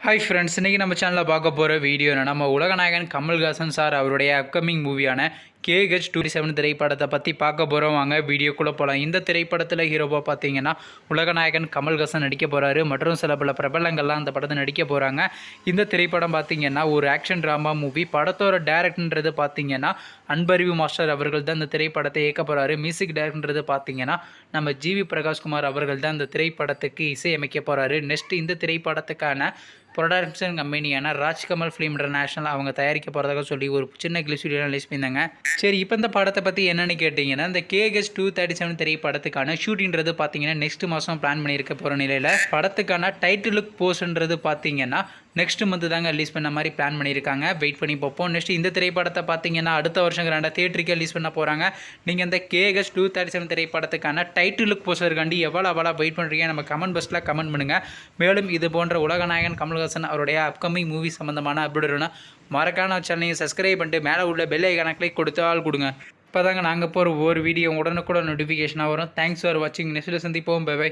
Hi friends இன்றைக்கி நம்ம சேனலில் பார்க்க போகிற வீடியோ என்ன நம்ம உலகநாயகன் கமல்ஹாசன் சார் அவருடைய அப்கமிங் மூவியான கேஹெச் டூ செவன் திரைப்படத்தை பற்றி பார்க்க போகிறோம் வாங்க வீடியோக்குள்ளே போகலாம் இந்த திரைப்படத்தில் ஹீரோவாக பார்த்தீங்கன்னா உலகநாயகன் கமல்ஹாசன் நடிக்க போகிறாரு மற்றும் சில பல பிரபலங்கள்லாம் அந்த படத்தை நடிக்க போகிறாங்க இந்த திரைப்படம் பார்த்தீங்கன்னா ஒரு ஆக்ஷன் ட்ராமா மூவி படத்தோட டேரக்டர்ன்றது பார்த்தீங்கன்னா அன்பறிவு மாஸ்டர் அவர்கள் தான் இந்த திரைப்படத்தை இயக்க போகிறாரு மியூசிக் டேரக்டர்ன்றது பார்த்தீங்கன்னா நம்ம ஜிவி பிரகாஷ்குமார் அவர்கள் தான் இந்த திரைப்படத்துக்கு இசையமைக்க போகிறாரு நெக்ஸ்ட் இந்த திரைப்படத்துக்கான ப்ரொடக்ஷன் கம்பெனியான ராஜ்கமல் ஃபிலிம் இன்டர்நேஷனல் அவங்க தயாரிக்க போகிறதாக சொல்லி ஒரு சின்ன கிளிஸ் வீடியோ ரிலீஸ் பண்ணியிருந்தாங்க. சரி இப்போ இந்த படத்தை பற்றி என்னென்னு கேட்டிங்கன்னா இந்த K S two thirty seven திரைப்படத்துக்கான ஷூட்டிங்கிறது பார்த்தீங்கன்னா நெக்ஸ்ட் மாதம் பிளான் பண்ணியிருக்க போகிற நிலையில் படத்துக்கான டைட்டில் லுக் போஸ்ன்றது பார்த்தீங்கன்னா நெக்ஸ்ட் மந்த் தாங்க ரிலீஸ் பண்ண மாதிரி பிளான் பண்ணியிருக்காங்க. வெயிட் பண்ணி பார்ப்போம். நெக்ஸ்ட் இந்த திரைப்படத்தை பார்த்தீங்கன்னா அடுத்த வருஷம் ரெண்டா தேட்டருக்கு ரிலீஸ் பண்ண போகிறாங்க நீங்கள் இந்த கேஎஸ் டூ தேர்ட்டி செவன் திரைப்படத்துக்கான டைட்டில் லுக் போஸ்டருக்காண்டி எவ்வளோ அவ்வளோ வெயிட் பண்ணுறீங்க நம்ம கமெண்ட் பாக்ஸில் கமெண்ட் பண்ணுங்கள் மேலும் இது போன்ற உலகநாயகன் கமல்ஹாசன் அவருடைய அப்கமிங் மூவி சம்மந்தமான அப்டேட் மறக்கான மறக்காம சேனலையும் சப்ஸ்கிரைப் பண்ணிட்டு மேலே உள்ள பெல் ஐக்கான கிளிக் கொடுத்தால் ஆள் கொடுங்க. இப்போ தாங்க நாங்கள் போகிற ஒவ்வொரு வீடியோ உடனுக்குடன் நோட்டிஃபிகேஷனாக வரும். தேங்க்ஸ் ஃபார் வாட்சிங் நெக்ஸ்ட்டில் சந்திப்போம். By by